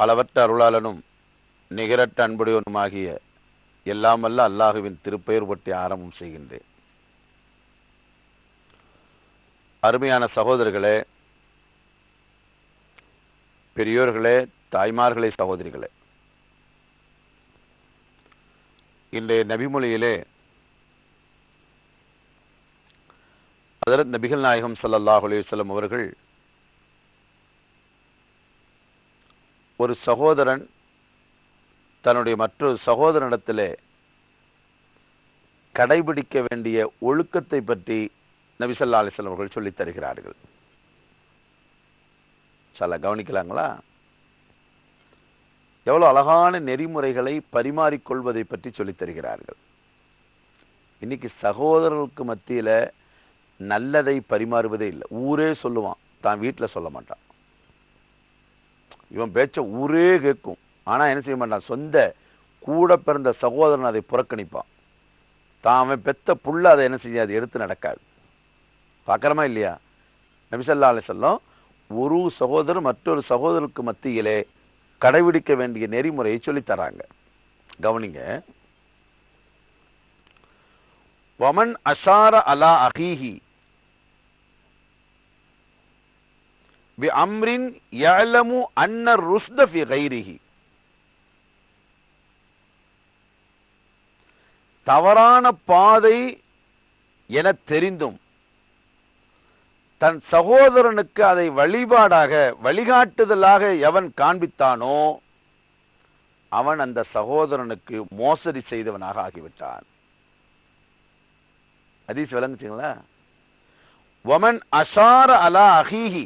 அளவற்ற அருளாளனும் நிகரற்ற அன்புடையவனுமாகிய எல்லாம் வல்ல அல்லாஹுவின் திருப்பெயர் பற்றி ஆரம்பம் செய்கின்றேன். அருமையான சகோதரர்களே பெரியோர்களே தாய்மார்களே சகோதரிகளே இன்றைய நபிமொழியிலே அதரத் நபிகள் நாயகம் ஸல்லல்லாஹு அலைஹி அவர்கள் ஒரு சகோதரன் தன்னுடைய மற்றொரு சகோதரனிடத்தில் கடைபிடிக்க வேண்டிய ஒழுக்கத்தை பற்றி நபிசல்லா ஸல்லல்லாஹு அவர்கள் சொல்லித் தருகிறார்கள். சில கவனிக்கலாங்களா? எவ்வளவு அழகான நெறிமுறைகளை பரிமாறிக்கொள்வதை பற்றி சொல்லித் தருகிறார்கள். இன்னைக்கு சகோதரர்களுக்கு மத்தியில நல்லதை பரிமாறுவதே இல்லை. ஊரே சொல்லுவான் தான் வீட்டுல சொல்ல மாட்டான். இவன் பேச்ச ஊரே கேட்கும் ஆனால் என்ன செய்ய மாட்டான்? சொந்த கூட பிறந்த சகோதரன் அதை புறக்கணிப்பான். தான் அவன் பெத்த புள்ள அதை என்ன செய்யாது எடுத்து நடக்காது. பார்க்குறமா இல்லையா? நபிசல்லா அலிசல்லம் ஒரு சகோதரர் மற்றொரு சகோதரருக்கு மத்தியிலே கடைபிடிக்க வேண்டிய நெறிமுறையை சொல்லித் தராங்க கவனிங்க. வமன் அஷார அலா அகீஹி பி அம்ரின் யஅலமு அன்ன ருஷ்த ஃபி கைரிஹி தவறான பாதை என தெரிந்தும் தன் சகோதரனுக்கு அதை வழிபாடாக வழிகாட்டுதலாக எவன் காண்பித்தானோ அவன் அந்த சகோதரனுக்கு மோசடி செய்தவனாக ஆகிவிட்டான். அதீஸ் விளங்குச்சிங்களா? ஒமன் அசார அலா அஹீஹி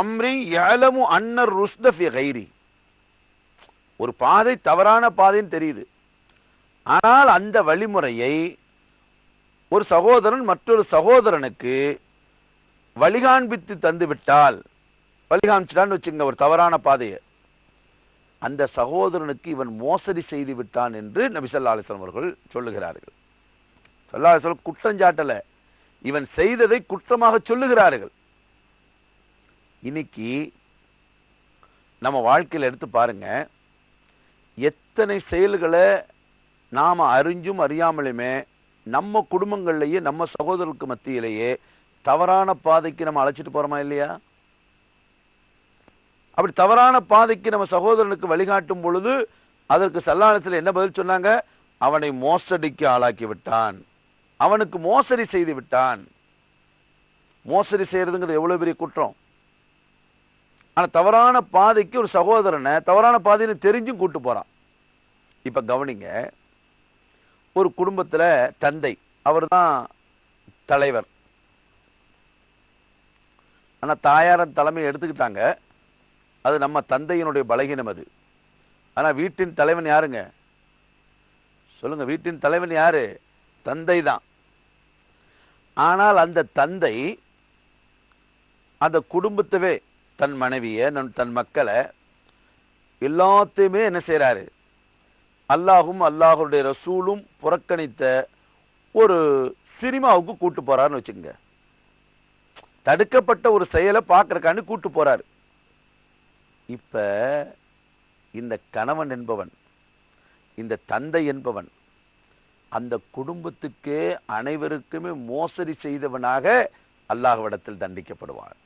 அம்ரி யஅலமு அன்னர் ருஷ்த கைரி ஒரு பாதை தவறான பாதைன்னு தெரியுது. ஆனால் அந்த வழிமுறையை ஒரு சகோதரன் மற்றொரு சகோதரனுக்கு வழிகாண்பித்து தந்துவிட்டால் வழிகாமிச்சிட்டான்னு வச்சுங்க ஒரு தவறான பாதையை. அந்த சகோதரனுக்கு இவன் மோசடி செய்து விட்டான் என்று நபிசல்லா அலிஸ்லாம் அவர்கள் சொல்லுகிறார்கள். சல்லா குற்றஞ்சாட்டலை இவன் செய்ததை குற்றமாக சொல்லுகிறார்கள். இன்னைக்கு நம்ம வாழ்க்கையில் எடுத்து பாருங்க எத்தனை செயல்களை நாம அறிஞ்சும் அறியாமலுமே நம்ம குடும்பங்கள்லயே நம்ம சகோதரருக்கு மத்தியிலேயே தவறான பாதைக்கு நம்ம அழைச்சிட்டு போறோமா இல்லையா? அப்படி தவறான பாதைக்கு நம்ம சகோதரனுக்கு வழிகாட்டும் பொழுது அதற்கு சல்லானத்தில் என்ன பதில் சொன்னாங்க? அவனை மோசடிக்கு ஆளாக்கி விட்டான். அவனுக்கு மோசடி செய்து விட்டான். மோசடி செய்யறதுங்கிறது எவ்வளவு பெரிய குற்றம்? ஆனா தவறான பாதைக்கு ஒரு சகோதரனை தவறான பாதையில் தெரிஞ்சும் கூட்டு போறான். இப்ப கவனிங்க ஒரு குடும்பத்துல தந்தை அவர்தான் தலைவர். ஆனா தாயாரன் தலைமை எடுத்துக்கிட்டாங்க. அது நம்ம தந்தையினுடைய பலகீனம் அது. ஆனா வீட்டின் தலைவன் யாருங்க? சொல்லுங்க வீட்டின் தலைவன் யாரு? தந்தை தான் ஆனால் அந்த தந்தை அந்த குடும்பத்தவே தன் மனைவியை நன்- தன் மக்களை எல்லாத்தையுமே என்ன செய்கிறாரு அல்லாஹும் அல்லாஹுடைய ரசூலும் புறக்கணித்த ஒரு சினிமாவுக்கு கூட்டு போறாருன்னு வச்சுக்கோங்க. தடுக்கப்பட்ட ஒரு செயலை பார்க்கறக்கான்னு கூட்டு போறாரு. இப்ப இந்த கணவன் என்பவன் இந்த தந்தை என்பவன் அந்த குடும்பத்துக்கே அனைவருக்குமே மோசடி செய்தவனாக அல்லாஹ்விடத்தில் தண்டிக்கப்படுவான்.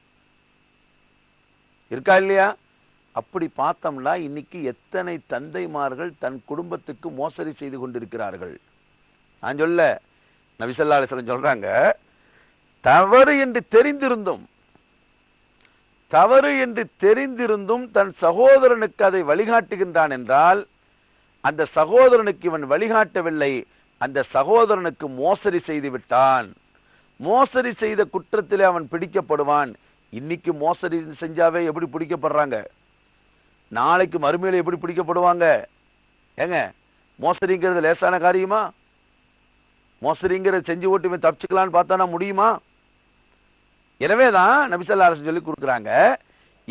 இருக்கா இல்லையா? அப்படி பார்த்தோம்னா இன்னைக்கு எத்தனை தந்தைமார்கள் தன் குடும்பத்துக்கு மோசடி செய்து கொண்டிருக்கிறார்கள்? நான் சொல்ல நபிசல்லா சொல்றாங்க தவறு என்று தெரிந்திருந்தும் தவறு என்று தெரிந்திருந்தும் தன் சகோதரனுக்கு அதை வழிகாட்டுகின்றான் என்றால் அந்த சகோதரனுக்கு இவன் வழிகாட்டவில்லை அந்த சகோதரனுக்கு மோசடி செய்து விட்டான். மோசடி செய்த குற்றத்திலே அவன் பிடிக்கப்படுவான். இன்னைக்கு மோசடி செஞ்சாவே எப்படி பிடிக்கப்படுறாங்க? நாளைக்கு மறுமையில் எப்படி பிடிக்கப்படுவாங்க? ஏங்க மோசடிங்கிறது லேசான காரியமா? மோசடிங்கிறத செஞ்சு ஓட்டு தப்பிச்சுக்கலான்னு பார்த்தானா முடியுமா? எனவேதான் நபிசல்லா அரசு சொல்லி கொடுக்குறாங்க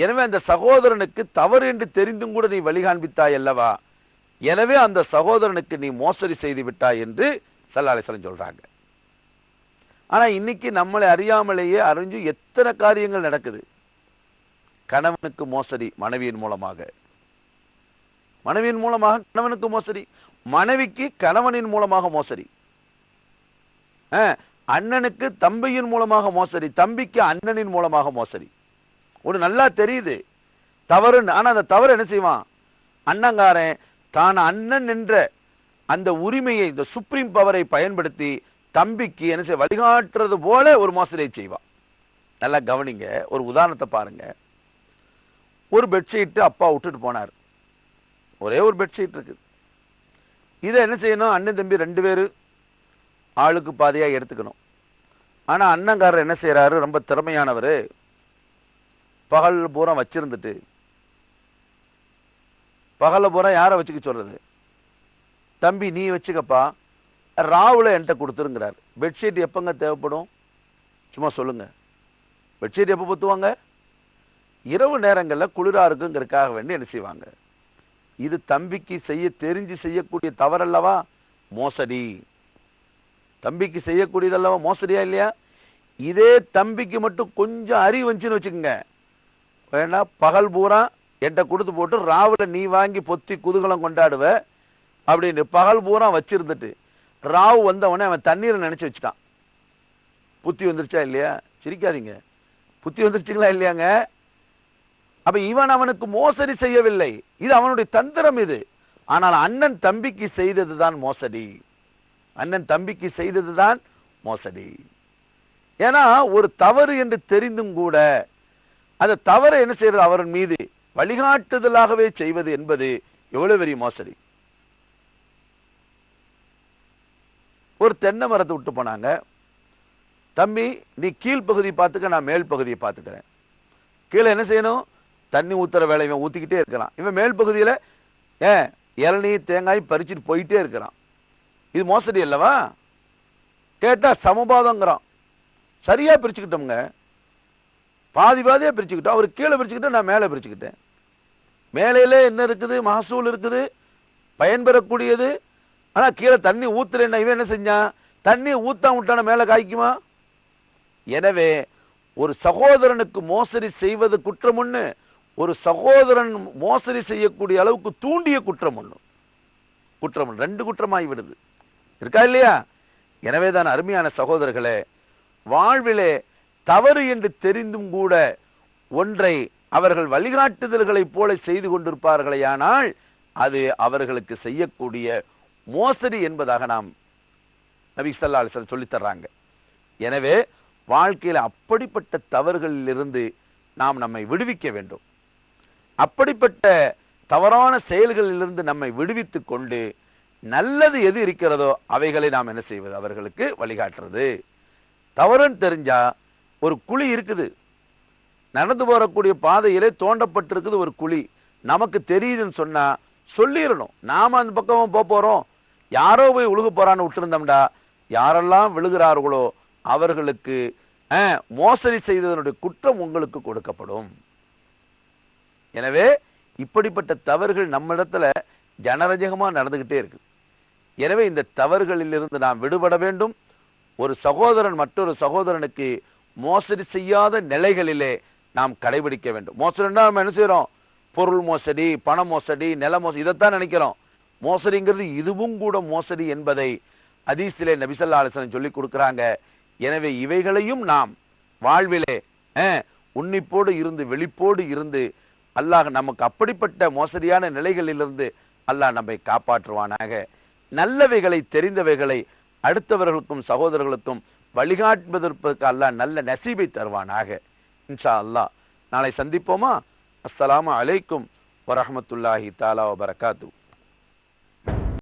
எனவே அந்த சகோதரனுக்கு தவறு என்று தெரிந்தும் கூட நீ வழிகாண்பித்தாய் அல்லவா? எனவே அந்த சகோதரனுக்கு நீ மோசடி செய்து விட்டாய் என்று சல்லா அலிஸ்லாம் சொல்றாங்க. ஆனா இன்னைக்கு நம்மளை அறியாமலேயே அறிஞ்சு எத்தனை காரியங்கள் நடக்குது? கணவனுக்கு மோசடி மனைவியின் மூலமாக. மனைவியின் மூலமாக கணவனுக்கு மோசடி. மனைவிக்கு கணவனின் மூலமாக மோசடி. அஹ், அண்ணனுக்கு தம்பியின் மூலமாக மோசடி. தம்பிக்கு அண்ணனின் மூலமாக மோசடி. ஒரு நல்லா தெரியுது. தவறு ஆனா அந்த தவறு என்ன செய்வான்? அண்ணங்காரன் தான் அண்ணன் என்ற அந்த உரிமையை இந்த சுப்ரீம் பவரை பயன்படுத்தி தம்பிக்கு என்ன செய்ய வழிகாட்டுறது போல ஒரு மோசடியை செய்வான் நல்லா கவனிங்க. ஒரு உதாரணத்தை பாருங்க. ஒரு பெட்ஷீட் அப்பா விட்டுட்டு போனார். ஒரே ஒரு பெட்ஷீட் இருக்கு. இதை என்ன செய்யணும்? அண்ணன் தம்பி ரெண்டு பேர் ஆளுக்கு பாதியாக எடுத்துக்கணும். ஆனால் அண்ணங்காரர் என்ன செய்கிறாரு ரொம்ப திறமையானவர். பகல் பூரா வச்சிருந்துட்டு. பகல பூரா யாரை வச்சுக்க சொல்றது? தம்பி நீ வச்சுக்கப்பா. ராவுல என்கிட்ட கொடுத்துருங்கிறார். பெட்ஷீட் எப்போங்க தேவைப்படும்? சும்மா சொல்லுங்க. பெட்ஷீட் எப்போ பொத்துவாங்க? இரவு நேரங்களில் குளிரா இருக்குங்கிறதுக்காக வேண்டி என்ன செய்வாங்க? இது தம்பிக்கு செய்ய தெரிஞ்சு செய்யக்கூடிய தவறல்லவா? மோசடி. தம்பிக்கு செய்யக்கூடியதல்லவா? மோசடியா இல்லையா? இதே தம்பிக்கு மட்டும் கொஞ்சம் அறிவு வந்துச்சுன்னு வச்சுக்கோங்க. வேணா பகல் பூரா என்கிட்ட கொடுத்து போட்டு ராவில் நீ வாங்கி பொத்தி குதூகலம் கொண்டாடுவ அப்படின்னு பகல் பூரா வச்சிருந்துட்டு ராவு வந்தவொடனே அவன் தண்ணீரை நினைச்சு வச்சுட்டான். புத்தி வந்துருச்சா இல்லையா? சிரிக்காதீங்க. புத்தி வந்துருச்சுங்களா இல்லையாங்க? அப்ப இவன் அவனுக்கு மோசடி செய்யவில்லை. இது அவனுடைய தந்திரம் இது. ஆனால் அண்ணன் தம்பிக்கு செய்ததுதான் மோசடி. அண்ணன் தம்பிக்கு செய்ததுதான் மோசடி. ஏன்னா ஒரு தவறு என்று தெரிந்தும் கூட அந்த தவறை என்ன செய்யறது? அவரின் மீது வழிகாட்டுதலாகவே செய்வது என்பது எவ்வளவு பெரிய மோசடி. ஒரு தென்னை மரத்தை விட்டு போனாங்க. தம்பி நீ கீழ் பார்த்துக்க நான் மேல் பகுதியை பார்த்துக்கிறேன். கீழே என்ன செய்யணும்? தண்ணி ஊத்துற வேலை இவன் ஊத்திக்கிட்டே இருக்கிறான். இவன் மேல் பகுதியில் ஏன் இளநீ தேங்காய் பறிச்சுட்டு போயிட்டே இருக்கிறான். இது மோசடி அல்லவா? கேட்டால் சமபாதங்கிறான். சரியாக பிரிச்சுக்கிட்டோம்ங்க. பாதி பாதியாக பிரிச்சுக்கிட்டோம். அவர் கீழே பிரிச்சுக்கிட்டோம் நான் மேலே பிரிச்சுக்கிட்டேன். மேலையில் என்ன இருக்குது? மகசூல் இருக்குது. பயன்பெறக்கூடியது. ஆனா கீழே தண்ணி ஊத்துறேன்னா இவன் என்ன செஞ்சான்? தண்ணி ஊத்தாம விட்டான மேல காய்க்குமா? எனவே ஒரு சகோதரனுக்கு மோசடி செய்வது குற்றம் ஒண்ணு ஒரு சகோதரன் மோசடி செய்யக்கூடிய அளவுக்கு தூண்டிய குற்றம் ஒண்ணு. குற்றம் ரெண்டு குற்றமாகி விடுது. இருக்கா இல்லையா? எனவேதான் அருமையான சகோதரர்களே வாழ்விலே தவறு என்று தெரிந்தும் கூட ஒன்றை அவர்கள் வழிகாட்டுதல்களைப் போல செய்து கொண்டிருப்பார்களேயானால் அது அவர்களுக்கு செய்யக்கூடிய மோசடி என்பதாக நாம் நபி சல்லா அலைஹி சொல்லித் தர்றாங்க எனவே வாழ்க்கையில் அப்படிப்பட்ட தவறுகளிலிருந்து நாம் நம்மை விடுவிக்க வேண்டும். அப்படிப்பட்ட தவறான செயல்களிலிருந்து நம்மை விடுவித்து கொண்டு நல்லது எது இருக்கிறதோ அவைகளை நாம் என்ன செய்வது? அவர்களுக்கு வழிகாட்டுறது. தவறுன்னு தெரிஞ்சா ஒரு குழி இருக்குது. நடந்து போறக்கூடிய பாதையிலே தோண்டப்பட்டிருக்குது ஒரு குழி. நமக்கு தெரியுதுன்னு சொன்னா சொல்லிடணும் நாம அந்த பக்கமும் போக போறோம். யாரோ போய் உழுக போறான்னு விட்டுருந்தோம்டா யாரெல்லாம் விழுகிறார்களோ அவர்களுக்கு மோசடி செய்ததனுடைய குற்றம் உங்களுக்கு கொடுக்கப்படும். எனவே இப்படிப்பட்ட தவறுகள் நம்மிடத்துல ஜனரஜகமா நடந்துகிட்டே இருக்கு. எனவே இந்த தவறுகளிலிருந்து நாம் விடுபட வேண்டும். ஒரு சகோதரன் மற்றொரு சகோதரனுக்கு மோசடி செய்யாத நிலைகளிலே நாம் கடைபிடிக்க வேண்டும். மோசடின்னா நம்ம என்ன செய்யறோம்? பொருள் மோசடி பண மோசடி நில மோசடி இதைத்தான் நினைக்கிறோம். மோசடிங்கிறது இதுவும் கூட மோசடி என்பதை அதீசிலே நபிசல்லா அலிஸ்லாம் சொல்லிக் கொடுக்குறாங்க. எனவே இவைகளையும் நாம் வாழ்விலே உன்னிப்போடு இருந்து வெளிப்போடு இருந்து அல்லாஹ் நமக்கு அப்படிப்பட்ட மோசடியான நிலைகளிலிருந்து அல்லாஹ் நம்மை காப்பாற்றுவானாக. நல்லவைகளை தெரிந்தவைகளை அடுத்தவர்களுக்கும் சகோதரர்களுக்கும் வழிகாட்டுவதற்கு அல்லாஹ் நல்ல நசீபை தருவானாக. இன்ஷா அல்லாஹ். நாளை சந்திப்போமா? அஸ்லாம் அலைக்கும் வரமத்துல்லாஹி தாலா வபரகாத்து.